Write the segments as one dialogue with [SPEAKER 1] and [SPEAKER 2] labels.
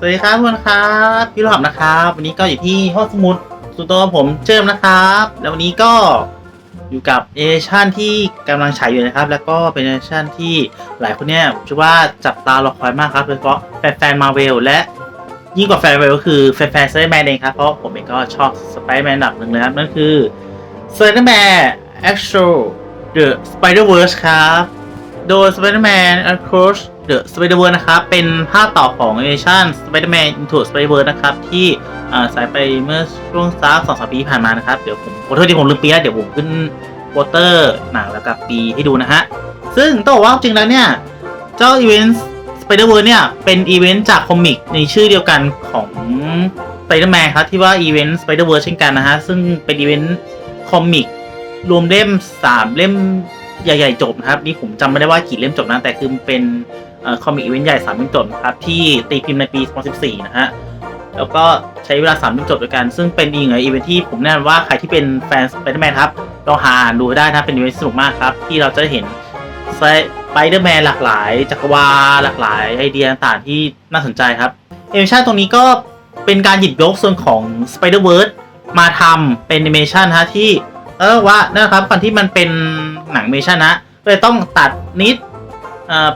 [SPEAKER 1] สวัสดีครับทุกคนครับพี่หลอบนะครับ วันนี้ก็อยู่ที่ห้องสมุดสุดตัวผมเจิมนะครับ แล้ววันนี้ก็อยู่กับเอชั่นที่กำลังฉายอยู่นะครับ แล้วก็เป็นเอชั่นที่หลายคนเนี่ยผมเชื่อว่าจับตารอคอยมากครับโดยเฉพาะแฟนๆมาเวลและยิ่งกว่าแฟนมาเวลก็คือแฟนๆสไปเดอร์แมนเองครับเพราะผมเองก็ชอบสไปเดอร์แมนดับหนึ่งเลยครับนั่นคือสไปเดอร์แมน Actual The Spider-Verse ครับโดย Spider-Man Across the Spider-Verse นะครับเป็นภาคต่อของ Animation Spider-Man Into Spider-Verse นะครับที่อ่าสายไปเมื่อช่วงสักสองสามปีที่ผ่านมานะครับ เดี๋ยวผมขอโทษที่ผมลืมปีแล้วเดี๋ยวผมขึ้นโปสเตอร์หนังแล้วกับปีให้ดูนะฮะ ซึ่งต้องบอกว่าจริงแล้วเนี่ย เจ้าอีเวนต์ Spider-Verse เนี่ย เป็นอีเวนต์จากคอมิกในชื่อเดียวกันของ Spider-Man ครับ ที่ว่าอีเวนต์ Spider-Verse เช่นกันนะฮะ ซึ่งเป็นอีเวนต์คอมิกรวมเล่มสามเล่มใหญ่ ๆ จบนะครับ นี่ผมจำไม่ได้ว่ากี่เล่มจบนะแต่คือเป็น คอมิกอีเวนต์ใหญ่สามเล่มจบนะครับที่ตีพิมพ์ในปี 2014 นะฮะแล้วก็ใช้เวลาสามเล่มจบด้วยกัน ซึ่งเป็นอีกหนึ่งอีเวนต์ที่ผมแนะนำว่าใครที่เป็นแฟนสไปเดอร์แมนครับลองหาดูได้นะเป็นอีเวนต์สนุกมากครับ ที่เราจะเห็นสไปเดอร์แมนหลากหลาย จักรวาลหลากหลายไอเดียต่างๆที่น่าสนใจครับแอนิเมชันตรงนี้ก็เป็นการหยิบยกส่วนของ Spider-Verse มาทำเป็นแอนิเมชันฮะที่เออว่านะครับตอนที่มันเป็นหนังแอนิเมชันนะเลยต้องตัดนิด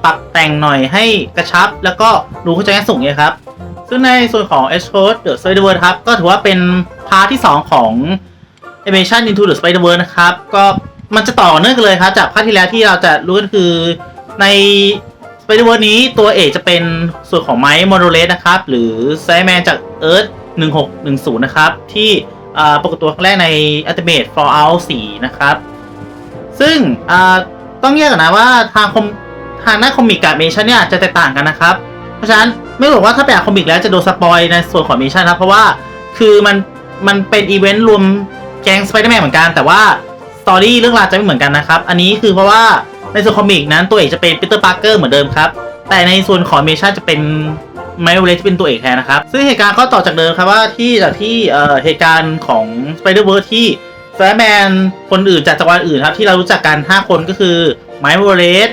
[SPEAKER 1] ปรับแต่งหน่อยให้กระชับ แล้วก็ดูเข้าใจง่ายสูงเลยครับ ซึ่งในส่วนของ s c o d e The Spider-Verse ครับ ก็ถือว่าเป็นพาร์ทที่ 2 ของ Animation Into the Spider-Verse นะครับ ก็มันจะต่อเนื่องกันเลยครับ จากภาคที่แล้วที่เราจะรู้กันคือใน Spider-Verse นี้ตัวเอกจะเป็นส่วนของไมค์มอร์เลสนะครับ หรือไซแมนจาก Earth 1610 นะครับ ที่ปรากฏตัวครั้งแรกใน Ultimate Fallout 4 นะครับ ซึ่งต้องแยกกันนะว่าทางคอม ทางหน้าคอมิกกับเมชั่นเนี่ยจะแตกต่างกันนะครับ เพราะฉะนั้นไม่บอกว่าถ้าไปอ่านคอมิกแล้วจะโดนสปอยในส่วนของเมชั่นนะเพราะว่าคือมันมันเป็นอีเวนต์รวมแก๊งสไปเดอร์แมนเหมือนกัน แต่ว่าสตอรี่เรื่องราวจะไม่เหมือนกันนะครับ อันนี้คือเพราะว่าในส่วนคอมิกนั้นตัวเอกจะเป็นปีเตอร์ปาร์เกอร์เหมือนเดิมครับ แต่ในส่วนของเมชั่นจะเป็นไมโอเลสเป็นตัวเอกแทนนะครับ ซึ่งเหตุการณ์ก็ต่อจากเดิมครับว่าที่จากที่เอ่อเหตุการณ์ของ Spider-Verse ที่แฟร์แมนคนอื่นจากจักรวาลอื่นครับที่เรารู้จักกัน 5 คนก็คือไมโอเลส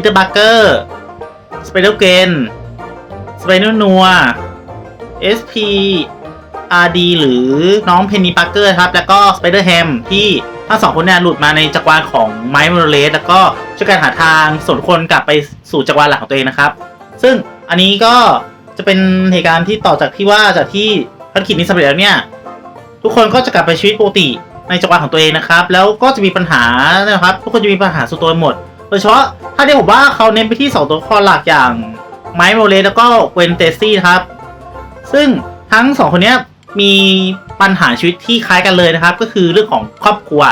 [SPEAKER 1] ปีเตอร์ปาร์เกอร์ สไปเดอร์เกน สไปเดอร์นัว SP RD หรือน้องเพนนีปาร์เกอร์ครับ แล้วก็สไปเดอร์แฮมที่ทั้งสองคนเนี่ยหลุดมาในจักรวาลของไมค์โอเลสแล้วก็ช่วยกันหาทางส่งคนกลับไปสู่จักรวาลหลักของตัวเองนะครับ ซึ่งอันนี้ก็จะเป็นเหตุการณ์ที่ต่อจากที่ว่าจากที่ภารกิจนี้สำเร็จแล้วเนี่ย ทุกคนก็จะกลับไปชีวิตปกติในจักรวาลของตัวเองนะครับ แล้วก็จะมีปัญหานะครับ ทุกคนจะมีปัญหาส่วนตัวหมด โดยเฉพาะาที่ผมว่าเขาเน้นไปที่สองตัวละครหลักอย่างไมค์โมเลสแล้วก็เกวนเตซี่ครับ ซึ่งทั้งสองคนนี้มีปัญหาชีวิตที่คล้ายกันเลยนะครับ ก็คือเรื่องของครอบครัว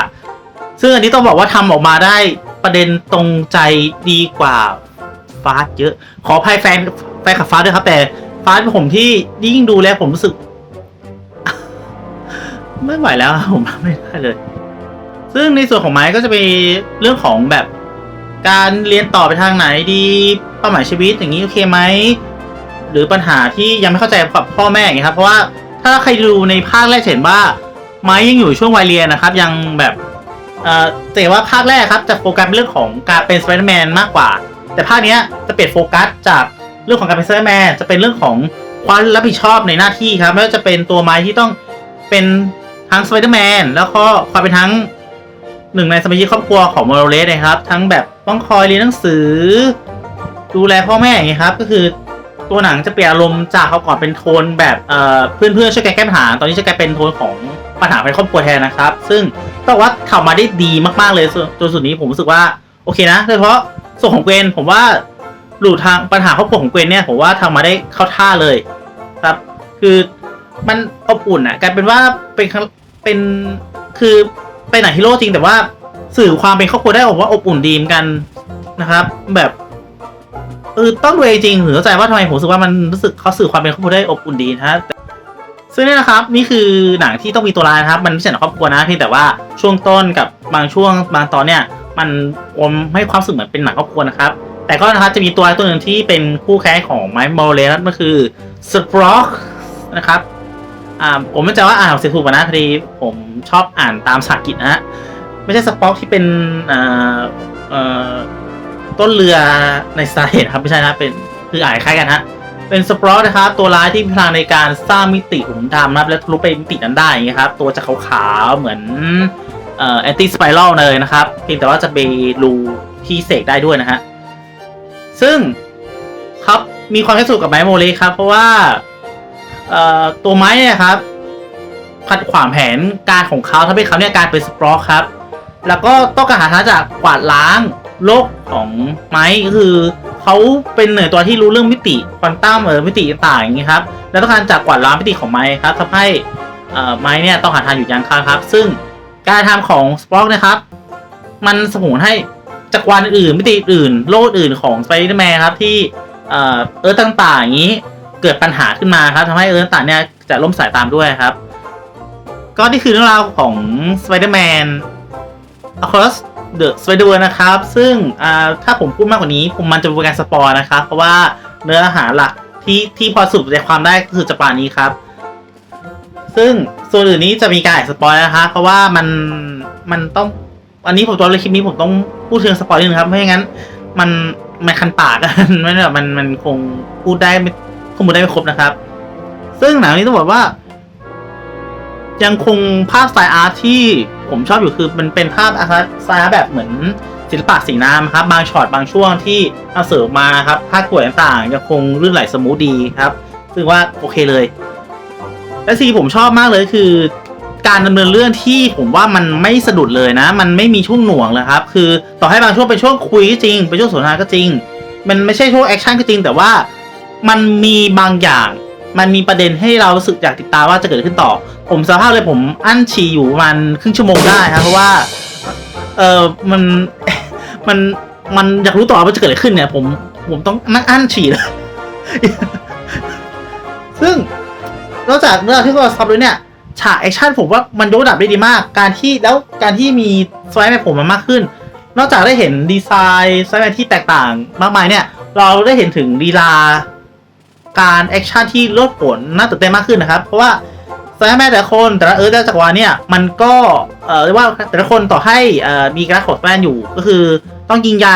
[SPEAKER 1] ซึ่งอันนี้ต้องบอกว่าทำออกมาได้ประเด็นตรงใจดีกว่าฟาสเยอะ ขออภัยแฟนแฟนขับฟาสด้วยครับ แต่ฟาสเป็นผมที่ยิ่งดูแล้วผมรู้สึก ไม่ไหวแล้วผมไม่ได้เลย ซึ่งในส่วนของไม้ก็จะมีเรื่องของแบบ การเรียนต่อไปทางไหนดีเป้าหมายชีวิตอย่างนี้โอเคไหมหรือปัญหาที่ยังไม่เข้าใจกับพ่อแม่อย่างเงี้ยครับเพราะว่าถ้าใครดูในภาคแรกเห็นว่าไม้ยังอยู่ช่วงวัยเรียนนะครับ ยังแบบเอ่อแต่ว่าภาคแรกครับจะโฟกัสเรื่องของการเป็นสไปเดอร์แมนมากกว่า แต่ภาคเนี้ยจะเปลี่ยนโฟกัสจากเรื่องของการเป็นสไปเดอร์แมนจะเป็นเรื่องของความรับผิดชอบในหน้าที่ครับไม่ว่าจะเป็นตัวไม้ที่ต้องเป็นทั้งสไปเดอร์แมนแล้วก็ความเป็นทั้ง หนึ่งในสมาชิกครอบครัวของโมโรเลสนะครับ ทั้งแบบต้องคอยเรียนหนังสือ ดูแลพ่อแม่อย่างเงี้ยครับ ก็คือตัวหนังจะเปลี่ยนอารมณ์จากเขาก่อนเป็นโทนแบบเอ่อเพื่อนๆช่วยกันแก้ปัญหา ตอนนี้จะกลายเป็นโทนของปัญหาภายในครอบครัวแทนนะครับ ซึ่งต้องว่าทำมาได้ดีมากๆเลยส่วนตัวส่วนนี้ผมรู้สึกว่าโอเคนะโดยเฉพาะส่วนของเกวนผมว่าหลุดทางปัญหาครอบครัวของเกวนเนี่ยผมว่าทำมาได้เข้าท่าเลยครับ คือมันอบอุ่นอะกลายเป็นว่าเป็นเป็นคือ เป็นหนังฮีโร่จริงแต่ว่าสื่อความเป็นครอบครัวได้ผมว่าอบอุ่นดีมกันนะครับ แบบเออต้องดูเองจริงถึงเข้าใจว่าทำไมผมรู้สึกว่ามันรู้สึกเขาสื่อความเป็นครอบครัวได้อบอุ่นดีนะฮะแต่ซึ่งนี่นะครับนี่คือหนังที่ต้องมีตัวร้ายนะครับ มันไม่ใช่หนังครอบครัวนะเพียงแต่ว่าช่วงต้นกับบางช่วงบางตอนเนี่ยมันอมให้ความรู้สึกเหมือนเป็นหนังครอบครัวนะครับ แต่ก็นะครับจะมีตัวร้ายตัวหนึ่งที่เป็นคู่แข่งของไมค์มอร์เลนั่นก็คือสปรอกนะครับ อ่าผมไม่ใจว่าอ่านออกเสียงถูกป่ะนะพอดีผมชอบอ่านตามภากฤษนะฮะไม่ใช่สป็อกที่เป็นอ่าเอ่อต้นเรือในสาเหตุครับไม่ใช่นะเป็นคืออ่านคล้ายกันฮะเป็นสปรอตนะครับตัวร้ายที่มีพลังในการสร้างมิติหลุมดำนะครับและทะลุไปมิตินั้นได้อย่างเงี้ยครับตัวจะขาวๆเหมือนเอ่อแอนตี้สไปรัลเลยนะครับเพียงแต่ว่าจะเบรูที่เสกได้ด้วยนะฮะซึ่งครับมีความคล้ายสูกับไมโมเลครับเพราะว่า เอ่อตัวไม้เนี่ยครับ ขัดขวางแผนการของเขาทำให้เขาเนี่ยกลายเป็นสปรอครับ แล้วก็ต้องการหาทางจากกวาดล้างโลกของไม้คือเขาเป็นหน่วยตัวที่รู้เรื่องมิติควอนตัมเออมิติต่างๆอย่างนี้ครับ แล้วต้องการจากกวาดล้างมิติของไม้ครับทำให้ไม้เนี่ยต้องหาทางอยู่ยังข้าครับ ซึ่งการทำของสปรอตนะครับ มันสมุนให้จักรวาลอื่นมิติอื่น โลกอื่นของสไปเดอร์แมนครับที่เออต่างๆอย่างนี้ เกิดปัญหาขึ้นมาครับทำให้เออต่างๆเนี่ยจะล่มสายตามด้วยครับ ก็นี่คือเรื่องราวของ Spider-Man Across the Spider-Verse นะครับ ซึ่งถ้าผมพูดมากกว่านี้ ผมมันจะเป็นการสปอยนะครับ เพราะว่าเนื้อหาหลักที่ที่พอสรุปใจความได้ก็คือจะประมานี้ครับ ซึ่งส่วนอื่นนี้จะมีการแอบสปอยนะครับเพราะว่ามันมันต้องอันนี้ผมตัวเลยคลิปนี้ผมต้องพูดเชิงสปอยนิดนึงครับไม่อย่างนั้น มันมันคันปากกันไม่แบบมันมันคงพูดได้ไม่ ข้อมูลได้ไม่ครบนะครับ ซึ่งหนังนี้ต้องบอกว่า ยังคงภาพสไตล์อาร์ตที่ผมชอบอยู่คือมันเป็นภาพอาร์ตสไตล์อาร์ตแบบเหมือนศิลปะสีน้ำครับ บางช็อตบางช่วงที่เอาเสริมมาครับภาพกรวดต่างๆ ยังคงลื่นไหลสมูทดีครับ ซึ่งว่าโอเคเลย และสิ่งที่ผมชอบมากเลยคือ การดำเนินเรื่องที่ผมว่ามันไม่สะดุดเลยนะ มันไม่มีช่วงหน่วงเลยครับ คือต่อให้บางช่วงเป็นช่วงคุยจริงเป็นช่วงสนทนาก็จริง มันไม่ใช่ช่วงแอคชั่นก็จริงแต่ว่า มันมีบางอย่าง มันมีประเด็นให้เรารู้สึกอยากติดตามว่าจะเกิดขึ้นต่อ ผมสภาพเลยผมอั้นฉี่อยู่มันครึ่งชั่วโมงได้ครับเพราะว่า เออมันมันมันอยากรู้ต่อว่าจะเกิดอะไรขึ้นเนี่ย ผมผมต้องนั่งอั้นฉี่เลยซึ่งนอกจากเรื่องที่เราซับด้วยเนี่ยฉากแอคชั่นผมว่ามันยกระดับได้ดีมาก การที่แล้วการที่มีสไลด์แมนผมมันมากขึ้น นอกจากได้เห็นดีไซน์สไลด์แมที่แตกต่างมากมายเนี่ย เราได้เห็นถึงลีลา การแอคชั่นที่ลดผลน่าตื่นเต้นมากขึ้นนะครับ เพราะว่าสไลด์แมนแต่คนแต่ละเออแต่ละจักรวาลเนี่ยมันก็เอ่อเรียกว่าแต่ละคนต่อให้เอ่อมีการขอดแมนอยู่ก็คือต้องยิงใย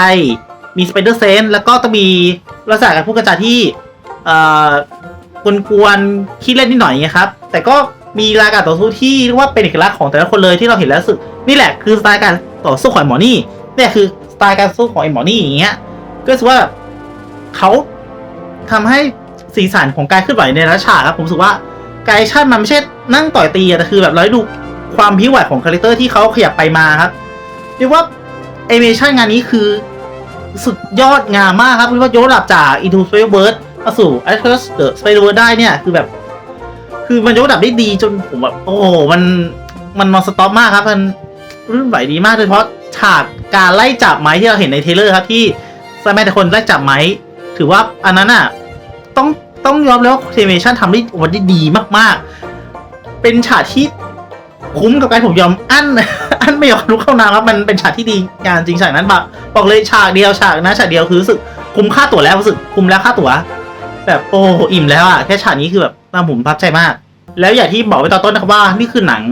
[SPEAKER 1] มีสไปเดอร์เซนแล้วก็ต้องมีลักษณะการพูดกระจาที่เอ่อกวนๆคิดเล่นนิดหน่อยอย่างเงี้ยครับ แต่ก็มีรายการต่อสู้ที่เรียกว่าเป็นเอกลักษณ์ของแต่ละคนเลยที่เราเห็นแล้วสึกนี่แหละคือสไตล์การต่อสู้ของหมอนี่เนี่ยคือสไตล์การสู้ของไอ้หมอนี่อย่างเงี้ยก็รู้สึกว่าเขาทำให้ สีสันของการเคลื่อนไหวในรัชฉากครับผมรู้สึกว่าการแอคชั่นมันไม่ใช่นั่งต่อยตีอะแต่คือแบบเราได้ดูความพิวไหวของคาแรคเตอร์ที่เขาขยับไปมาครับเรียกว่าแอนิเมชันงานนี้คือสุดยอดงามมากครับเรียกว่ายกระดับจาก Into Spider-Verse มาสู่ Across the Spider-Verse ได้เนี่ยคือแบบ คือมันยกระดับได้ดีจนผมแบบโอ้โหมันมันนอนสต็อปมากครับ มันรื่นไหวดีมากโดยเฉพาะฉากการไล่จับไม้ที่เราเห็นในเทเลอร์ครับที่แมนแต่คนไล่จับไม้ถือว่าอันนั้นอะต้อง ต้องยอมแล้วเทเมชันทำได้โอ้ได้ดีมากๆ เป็นฉากที่คุ้มกับการผมยอมอั้น อั้นไม่ยอมลุกเข้าน้ำครับมันเป็นฉากที่ดีงานจริงฉากนั้นบอกบอกเลยฉากเดียวฉากนะฉากเดียวคือรู้สึกคุ้มค่าตั๋วแล้วรู้สึกคุ้มแล้วค่าตั๋ว แบบโอ้อิ่มแล้วอะแค่ฉากนี้คือแบบน่าผมประทับใจมาก แล้วอย่างที่บอกไว้ตอนต้นนะครับว่านี่คือหนัง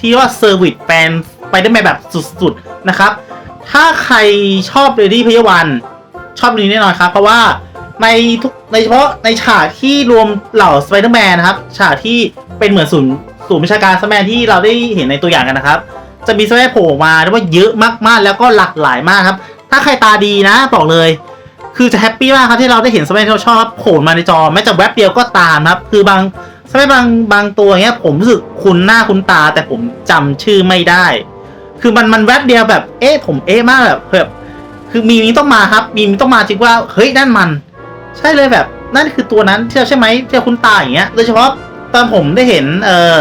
[SPEAKER 1] ที่ว่าเซอร์วิสแฟนไปได้แมแบบสุดๆนะครับ ถ้าใครชอบเรดี้พยาวันชอบนี้แน่นอนครับ เพราะว่าในทุก ในเฉพาะในฉากที่รวมเหล่าสไปเดอร์แมนนะครับ ฉากที่เป็นเหมือนศูนย์ศูนย์วิชาการสไปเดอร์แมนที่เราได้เห็นในตัวอย่างกันนะครับ จะมีสไปเดอร์แมนโผล่มาเรียกว่าเยอะมากๆ แล้วก็หลากหลายมากครับ ถ้าใครตาดีนะบอกเลย คือจะแฮปปี้มากครับที่เราได้เห็นสไปเดอร์ที่เราชอบโผล่มาในจอแม้จะแวบเดียวก็ตามครับ คือบางสไปเดอร์บางบางตัวเงี้ยผมรู้สึกคุ้นหน้าคุ้นตา แต่ผมจำชื่อไม่ได้ คือมันมันแวบเดียวแบบเอ๊ะผมเอ๊ะมากแบบแบบคือมีมีต้องมาครับ มีมีต้องมาจริงว่าเฮ้ยนั่นมัน ใช่เลยแบบนั่นคือตัวนั้นที่เราใช่ไหมที่เราคุ้นตาอย่างเงี้ย โดยเฉพาะตอนผมได้เห็นเอ่อ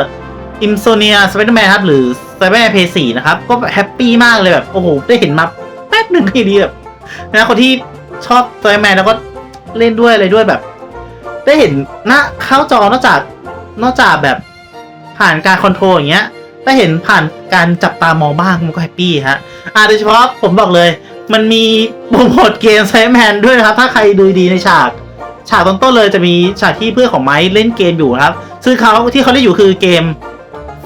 [SPEAKER 1] อิมโซเนียสไปเดอร์แมนครับ หรือสไปเดอร์แมนเพย์สี่นะครับ ก็แฮปปี้มากเลยแบบ โอ้โห ได้เห็นมาแป๊บหนึ่งทีเดียวนะคนที่ชอบตัวแมนแล้วก็เล่นด้วยอะไรด้วยแบบ ได้เห็นหน้าเข้าจอนอกจากนอกจากแบบผ่านการคอนโทรลอย่างเงี้ยได้เห็นผ่านการจับตามองบ้างมันก็แฮปปี้ฮะอ่าโดยเฉพาะผมบอกเลย มันมีโปรโมทเกมไซแมนด้วยนะครับ ถ้าใครดูดีในฉาก ฉากตอนต้นเลยจะมีฉากที่เพื่อนของไม้เล่นเกมอยู่ครับ ซึ่งเขาที่เขาเล่นอยู่คือเกม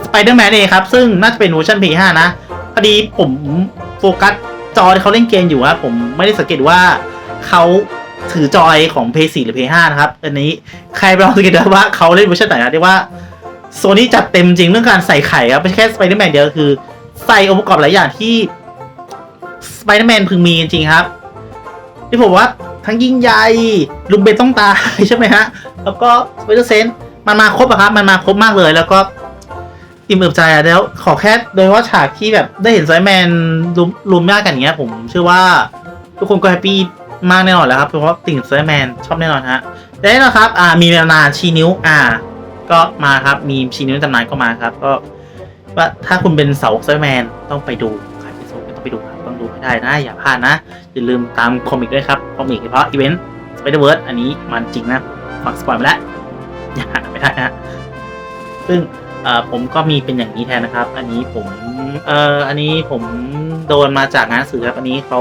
[SPEAKER 1] Spider-Man เองครับ ซึ่งน่าจะเป็นเวอร์ชัน P5 นะ พอดีผมโฟกัสจอที่เขาเล่นเกมอยู่ครับผมไม่ได้สังเกตว่าเขาถือจอยของ p 4หรือ p 5นะครับ อันนี้ใครไปลองสังเกตดูว่าเขาเล่นเวอร์ชันไหนนะเรียกว่าโซนี่จัดเต็มจริงเรื่องการใส่ไข่ครับ ไม่ใช่แค่สไปเดอร์แมนเดียวคือ ใส่องค์ประกอบหลายอย่างที่ สไปเดอร์แมนพึงมีจริงครับ ที่ผมว่าทั้งยิ่งใหญ่ลุงเบนต้องตายใช่ไหมฮะ แล้วก็สไปเดอร์เซนมันมาครบอะครับ มันมาครบมากเลยแล้วก็อิ่มเอิบใจอะแล้วขอแค่โดยเฉพาะฉากที่แบบได้เห็นสไปเดอร์แมนรุมรุมหน้ากันอย่างเงี้ย ผมเชื่อว่า ทุกคนก็แฮปปี้มากแน่นอนแล้วครับ เพราะว่าติ่งสไปเดอร์แมนชอบแน่นอนฮะและแน่นอนครับ อ่า มีตำนานชีนิ้ว อ่า ก็มาครับ มีชีนิ้วตำนานก็มาครับ ก็ ว่าถ้าคุณเป็นเสาสไปเดอร์แมนต้องไปดูใครเป็นเสาวกก็ต้องไปดูครับ ดูให้ได้นะอย่าพลาดนะ อย่าลืมตามคอมิกด้วยครับ คอมิกเฉพาะอีเวนต์สไปเดอร์เวิร์อันนี้มันจริงนะฝากสปอยไปแล้วอย่าหาไม่ได้นะ ซึ่งผมก็มีเป็นอย่างนี้แทนนะครับ อันนี้ผมเอ่ออันนี้ผมโดนมาจากงานสื่อครับอันนี้เขา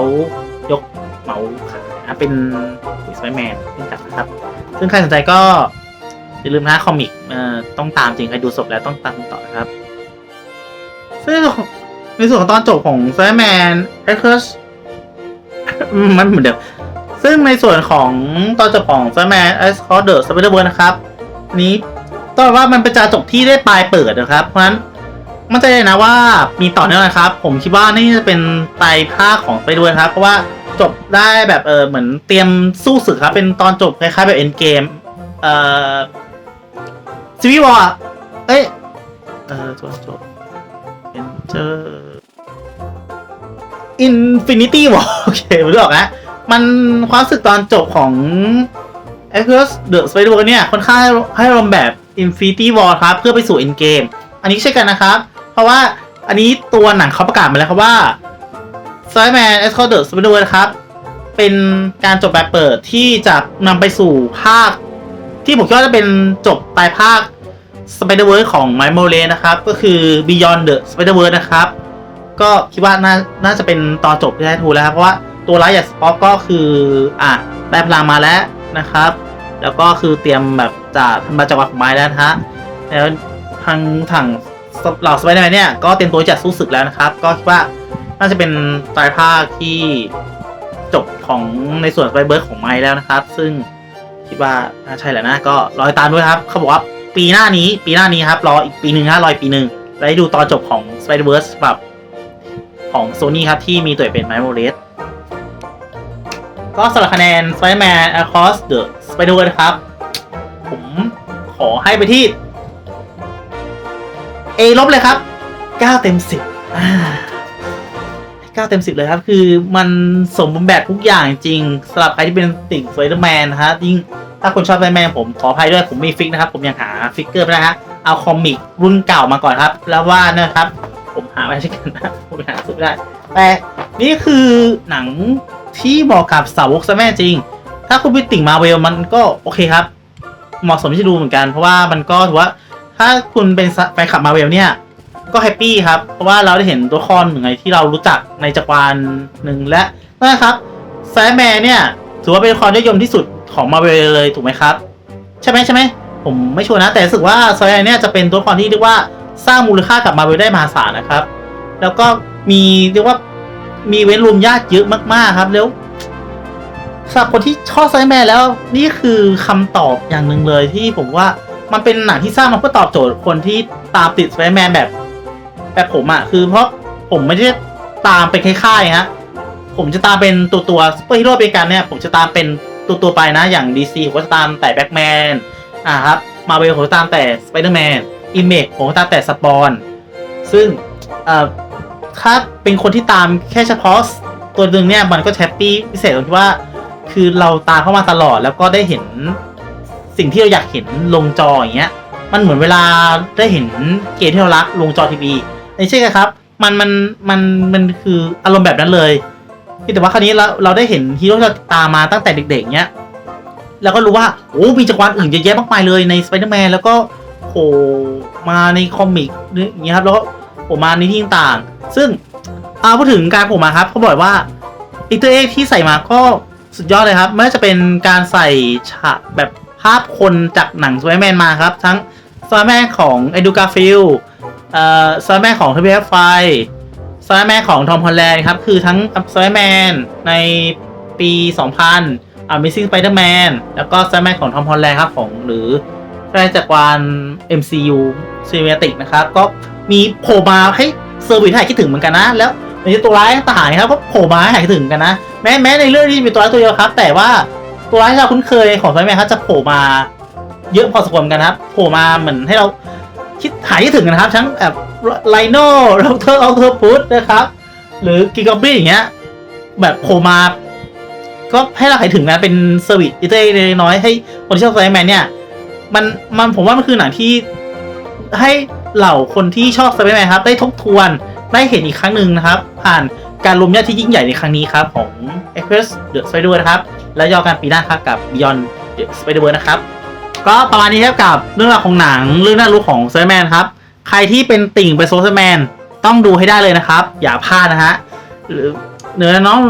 [SPEAKER 1] ยกเหมาขายนะเป็นสไปแมนขึ้นกับนะครับ ซึ่งใครสนใจก็อย่าลืมนะคอมิกเอ่อต้องตามจริงใครดูจบแล้วต้องตามต่อครับซึ่ง ในส่วนของตอนจบของ s ซแมนเอ็กซ์มันเหมือนเดิมซึ่งในส่วนของตอนจบของ s ซแมนเอ็กซ์คอร์เดอร์สไปเดอร์เวิร์นะครับ นี้ต้องว่ามันเป็นจาจบที่ได้ปลายเปิดนะครับ เพราะฉะนั้นมั่นใจเลยนะว่ามีต่อเนื่องนะครับ ผมคิดว่านี่จะเป็นไตรภาคของไปด้วยครับ เพราะว่าจบได้แบบเออเหมือนเตรียมสู้ศึกครับ เป็นตอนจบคล้ายๆแบบเอ็นเกมเอ่อซีวีวอร์เอ้ยเออตอนจบเอ็นเจอร์ อินฟินิตี้วอร์โอเคผมรู้ออกแล้วมันความรู้สึกตอนจบของ a c r o s the Spider Verse เนี่ยค่อนข้างให้ให้อารมณ์แบบ Infinity War ครับ เพื่อไปสู่ Endgame อันนี้ใช่กันนะครับ เพราะว่าอันนี้ตัวหนังเขาประกาศมาแล้วครับว่า Spider-Man Across the Spider-Verse ครับ เป็นการจบแบบเปิดที่จะนำไปสู่ภาค ที่ผมคิดว่าจะเป็นจบปลายภาค Spider-Verse ของ m i l e Morales นะครับ ก็คือ Beyond the Spider-Verse นะครับ ก็คิดว่าน่าน่าจะเป็นตอนจบที่ได้ทูแล้วครับเพราะว่าตัวร้ายอย่างสปอคก็คืออะได้พลังมาแล้วนะครับ แล้วก็คือเตรียมแบบจะทำมาจังหวะของไม้แล้วนะฮะแล้วทางทางเหล่าสไปเดอร์แมนเนี่ยก็เตรียมตัวจะสู้ศึกแล้วนะครับ ก็คิดว่าน่าจะเป็นไตรภาคที่จบของในส่วนสไปเบิร์ดของไม้แล้วนะครับ ซึ่งคิดว่าน่าใช่แหละนะ ก็รอติดตามด้วยครับ เขาบอกว่าปีหน้านี้ปีหน้านี้ครับ รออีกปีหนึ่งฮะรออีกปีหนึ่งแล้วได้ดูตอนจบของ Spider-Verse แบบ ของโซนี่ครับ ที่มีตัวเป็นไมโมเรสก็สำหรับคะแนน Spider-Man Across the Spider-Verse นะครับ ผมขอให้ไปที่ A ลบเลยครับ 9 เต็ม 10อ่า9เต็ม 10 เลยครับ คือมันสมบูรณ์แบบทุกอย่างจริงสำหรับใครที่เป็นติ่ง Spider-Man นะฮะยิ่งถ้าคนชอบ Spider-Man ผมขออภัยด้วยผมมีฟิกนะครับ ผมยังหาฟิกเกอร์ไม่ได้ฮะเอาคอมิกรุ่นเก่ามาก่อนครับ แล้วว่านะครับ ผมหาไม่ใช่กันนะผมหาซื้อได้ แต่นี่คือหนังที่เหมาะกับสาวกซะแม่จริง ถ้าคุณเป็นติ่งมาเวลมันก็โอเคครับ เหมาะสมที่จะดูเหมือนกัน เพราะว่ามันก็ถือว่า ถ้าคุณเป็นแฟนคลับมาเวลเนี่ย ก็แฮปปี้ครับ เพราะว่าเราได้เห็นตัวละครหนึ่งในที่เรารู้จักในจักรวาลหนึ่งและนะครับแซมแมนเนี่ยถือว่าเป็นละครยอดนิยมที่สุดของมาเวลเลยถูกไหมครับ ใช่ไหมใช่ไหมผมไม่ชัวร์นะ แต่รู้สึกว่าแซมแมนเนี่ยจะเป็นตัวละครที่เรียกว่า สร้างมูลค่ากับมาเวลได้มหาศาลนะครับ แล้วก็มีเรียกว่ามีเว้นรวมญาติเยอะมากๆครับแล้วสำหรับคนที่ชอบไซแมนแล้วนี่คือคำตอบอย่างหนึ่งเลยที่ผมว่ามันเป็นหนังที่สร้างมาเพื่อตอบโจทย์คนที่ตามติดไซแมนแบบ แบบผมอะ่ะคือเพราะผมไม่ได้ตามเป็นค่ายๆฮะผมจะตามเป็นตัวตัวซูเปอร์ฮีโร่เปกันเนี่ยผมจะตามเป็นตัวตัวไปนะอย่าง DC ผมจะตามแต่แบ็กแมนอ่าครับมาเวลผมจะตามแต่สไปเดอร์แมน อิมเมจผมก็ตาแต่สปอน ซึ่งถ้าเป็นคนที่ตามแค่เฉพาะตัวหนึ่งเนี่ยมันก็แฮปปี้พิเศษตรงที่ว่า คือเราตามเข้ามาตลอดแล้วก็ได้เห็นสิ่งที่เราอยากเห็นลงจออย่างเงี้ย มันเหมือนเวลาได้เห็นเกมที่เรารักลงจอทีวีไม่ใช่ครับ มันมันมันมันคืออารมณ์แบบนั้นเลยแต่ว่าคราวนี้เราเราได้เห็นฮีโร่ที่เราตามมาตั้งแต่เด็กๆเนี้ย แล้วก็รู้ว่าโอ้มีจักรวาลอื่นเยอะแยะมากมายเลยในสไปเดอร์แมนแล้วก็ โผล่มาในคอมิกอย่างเงี้ยครับแล้วก็โผล่มาในที่ต่างๆ ซึ่งเอาพูดถึงการโผล่มาครับเขาบอกว่าอีเตอร์เอ็กที่ใส่มาก็สุดยอดเลยครับไม่ว่าจะเป็นการใส่ฉากแบบภาพคนจากหนังสไปแมนมาครับ ทั้งสไปแมนของไอดูกาฟิลเอ่อสไปแมนของทเบียไฟสไปแมนของทอมฮอลแลนด์ครับ คือทั้งสไปแมนในปี 2000 Amazing Spider-Man แล้วก็ Spider-Man ของทอมฮอลแลนด์ครับของหรือ แฟนจักรวาล MCU Cinematic นะครับก็มีโผล่มาให้เซอร์วิสให้คิดถึงเหมือนกันนะ แล้วในตัวร้ายต่างๆครับก็โผล่มาให้คิดถึงกันนะ แม้แม้ในเรื่องที่มีตัวร้ายตัวเดียวครับ แต่ว่าตัวร้ายที่เราคุ้นเคยของ Spider-Man ครับจะโผล่มาเยอะพอสมควรกันครับโผล่มาเหมือนให้เราคิดหายคิดถึงนะครับ ทั้งแบบไลโน่โรเทอร์ออเทอร์พุทนะครับ หรือกิกอบบี้อย่างเงี้ยแบบโผล่มาก็ให้เราหายถึงนะเป็นเซอร์วิสอีเต้น้อยให้คนที่ชอบไซแมนเนี่ย มันมันผมว่ามันคือหนังที่ให้เหล่าคนที่ชอบไซแมนครับ ได้ทบทวนได้เห็นอีกครั้งหนึ่งนะครับ ผ่านการรวมญาติที่ยิ่งใหญ่ในครั้งนี้ครับ ของ e x p r e s s The Spider นะครับ และยอกันปีหน้าครับกับ Beyond The Spider นะครับ ก็ประมาณนี้ครับกับเรื่องราวของหนังเรื่องน่ารู้ของไซแมนครับ ใครที่เป็นติ่งไปโซไซแมนต้องดูให้ได้เลยนะครับ อย่าพลาดนะฮะหรือเหนือน้อง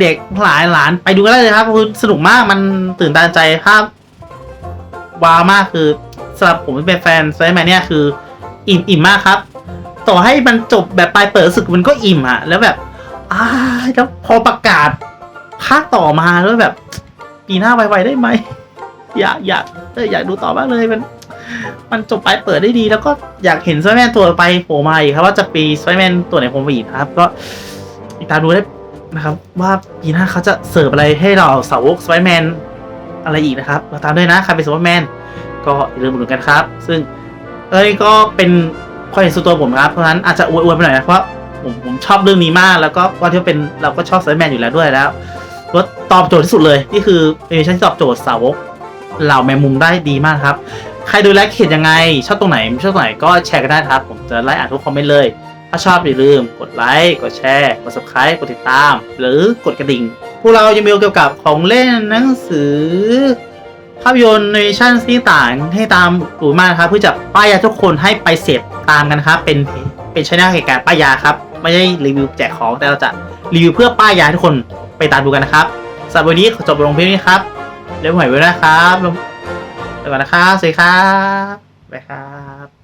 [SPEAKER 1] เด็กๆหลายหลานไปดูกันได้เลยครับคือสนุกมากมันตื่นตาใจภาพ ว้าวมากคือสำหรับผมที่เป็นแฟนไซแมนเนี่ยคือ อิ่มอิ่มมากครับ ต่อให้มันจบแบบปลายเปิดสึกมันก็อิ่มอะแล้วแบบอ้าแล้วพอประกาศภาคต่อมาแล้วแบบปีหน้าไวๆได้ไหมอยากอยากเอออยากดูต่อมากเลยมันมันจบปลายเปิดได้ดี แล้วก็อยากเห็นไซแมนตัวไปโผล่มาอีกครับ ว่าจะปีไซแมนตัวไหนผมอีกครับ ก็ติดตามดูได้นะครับ ว่าปีหน้าเขาจะเสิร์ฟอะไรให้เราสาวกสไปแมน อะไรอีกนะครับเราตามด้วยนะใครเป็นสไปแมนก็อย่าลืมมาดูกันครับ ซึ่งเอ้ยก็เป็นความเห็นส่วนตัวผมครับเพราะฉะนั้นอาจจะอวยๆไปหน่อยนะเพราะผมผมชอบเรื่องนี้มากแล้วก็ว่าที่เป็นเราก็ชอบสไปแมนอยู่แล้วด้วยแล้วรถตอบโจทย์ที่สุดเลย นี่คือเอเวอเชั่นที่ตอบโจทย์สาวกเหล่าแมงมุมได้ดีมากครับ ใครดูแลวเห็นยังไง ชอบตรงไหนไม่ชอบตรงไหนก็แชร์กันได้ครับ ผมจะไล่อ่านทุกคอมเมนต์เลย ถ้าชอบอย่าลืมกดไลค์กดแชร์กด subscribe กดติดตาม หรือกดกระดิ่ง พวกเรายังมีเกี่ยวกับของเล่นหนังสือ ภาพยนตร์ในชั่นที่ต่างให้ตามดูมากครับเพื่อจะป้ายยาทุกคนให้ไปเสพตามกันครับเป็นเป็นชแนลเหตุการป้ายยาครับ ไม่ได้รีวิวแจกของแต่เราจะรีวิวเพื่อป้ายยาทุกคนไปตามดูกันนะครับสำหรับวันนี้ขอจบลงเพียงนี้ครับเดี๋ยวผมหายไปนะครับลงไปก่อนนะครับสวัสดีครับบ๊ายครับ